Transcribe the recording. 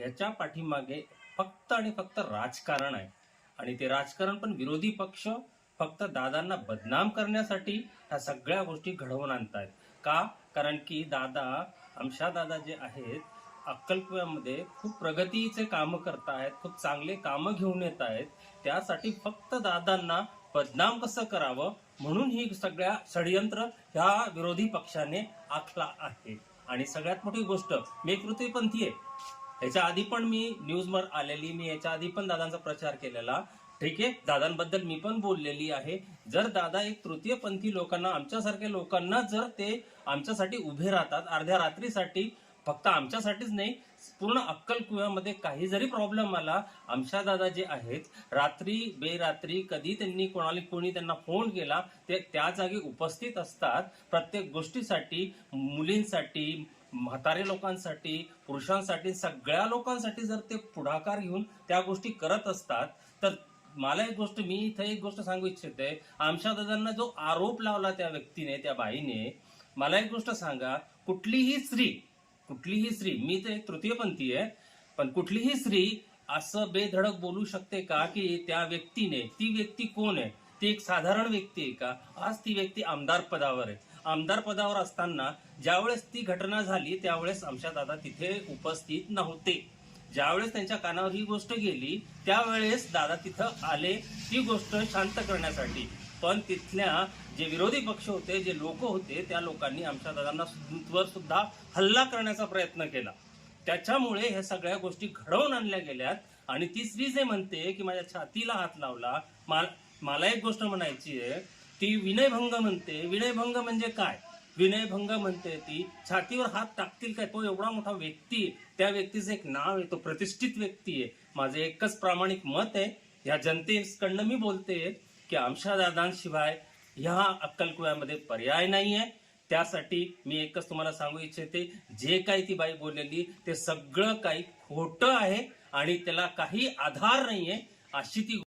ह्याच्या पाठीमागे फक्त आणि फक्त राजकारण आहे. आणि ते राजकारण पण विरोधी पक्ष फक्त दादांना बदनाम करण्यासाठी ह्या सगळ्या गोष्टी घडवून आणतायत. का? कारण की दादा आमच्या दादा जे आहेत अक्कलकुव्यामध्ये खूप प्रगतीचे कामं करतायत खूप चांगले कामं घेऊन येत आहेत त्यासाठी फक्त दादांना बदनाम कसं करावं? म्हणून ही सगळ्या षडयंत्र ह्या विरोधी पक्षाने आखला आहे. आणि सगळ्यात मोठी गोष्ट मी एक आहे. ह्याच्या आधी पण मी न्यूजवर आलेली मी याच्या आधी पण दादांचा प्रचार केलेला. ठीक आहे? दादांबद्दल मी पण बोललेली आहे. जर दादा एक तृतीयपंथी लोकांना आमच्यासारख्या लोकांना जर ते आमच्यासाठी उभे राहतात अर्ध्या रात्रीसाठी फक्त आमच्यासाठीच नाही पूर्ण अक्कलकुव्यामध्ये काही जरी प्रॉब्लेम आला आमच्या दादा जे आहेत रात्री बेरात्री कधी त्यांनी कोणाला कोणी त्यांना फोन केला ते त्या जागी उपस्थित असतात. प्रत्येक गोष्टीसाठी मुलींसाठी म्हातारे लोकांसाठी पुरुषांसाठी सगळ्या लोकांसाठी जर ते पुढाकार घेऊन त्या गोष्टी करत असतात तर मला एक गोष्ट मी इथे एक गोष्ट सांगू इच्छिते. आमच्या दादांना जो आरोप लावला त्या व्यक्तीने त्या बाईने मला एक गोष्ट सांगा. कुठलीही स्त्री कुठलीही स्त्री मी तर एक तृतीयपंथी आहे पण कुठलीही स्त्री असं बेधडक बोलू शकते का की त्या व्यक्तीने ती व्यक्ती कोण आहे? ती एक साधारण व्यक्ती आहे का? आज ती व्यक्ती आमदार पदावर आहे. आमदार पदावर असताना ज्यावेळेस ती घटना झाली त्यावेळेस आमच्या दादा तिथे उपस्थित नव्हते. ज्यावेळेस त्यांच्या कानावर ही गोष्ट गेली त्यावेळेस दादा तिथं आले ती गोष्ट शांत करण्यासाठी. पण तिथल्या जे विरोधी पक्ष होते जे लोक होते त्या लोकांनी आमच्या दादांना वर सुद्धा हल्ला करण्याचा प्रयत्न केला. त्याच्यामुळे ह्या सगळ्या गोष्टी घडवून आणल्या गेल्यात आणि ती स्त्री जे म्हणते की माझ्या छातीला हात लावला. मा- मला एक गोष्ट म्हणायची आहे. ती विनयभंग म्हणते. विनयभंग म्हणजे काय? विनयभंग म्हणते ती. छातीवर हात टाकतील काय? तो एवढा मोठा व्यक्ती त्या व्यक्तीचं एक नाव आहे. तो प्रतिष्ठित व्यक्ती आहे. माझं एकच प्रामाणिक मत आहे. ह्या जनतेकडनं मी बोलते की आमच्या दादांशिवाय ह्या अक्कलकुव्यामध्ये पर्याय नाही आहे. त्यासाठी मी एकच तुम्हाला सांगू इच्छिते जे काही ती बाई बोललेली ते सगळं काही खोटं आहे आणि त्याला काही आधार नाहीये अशी ती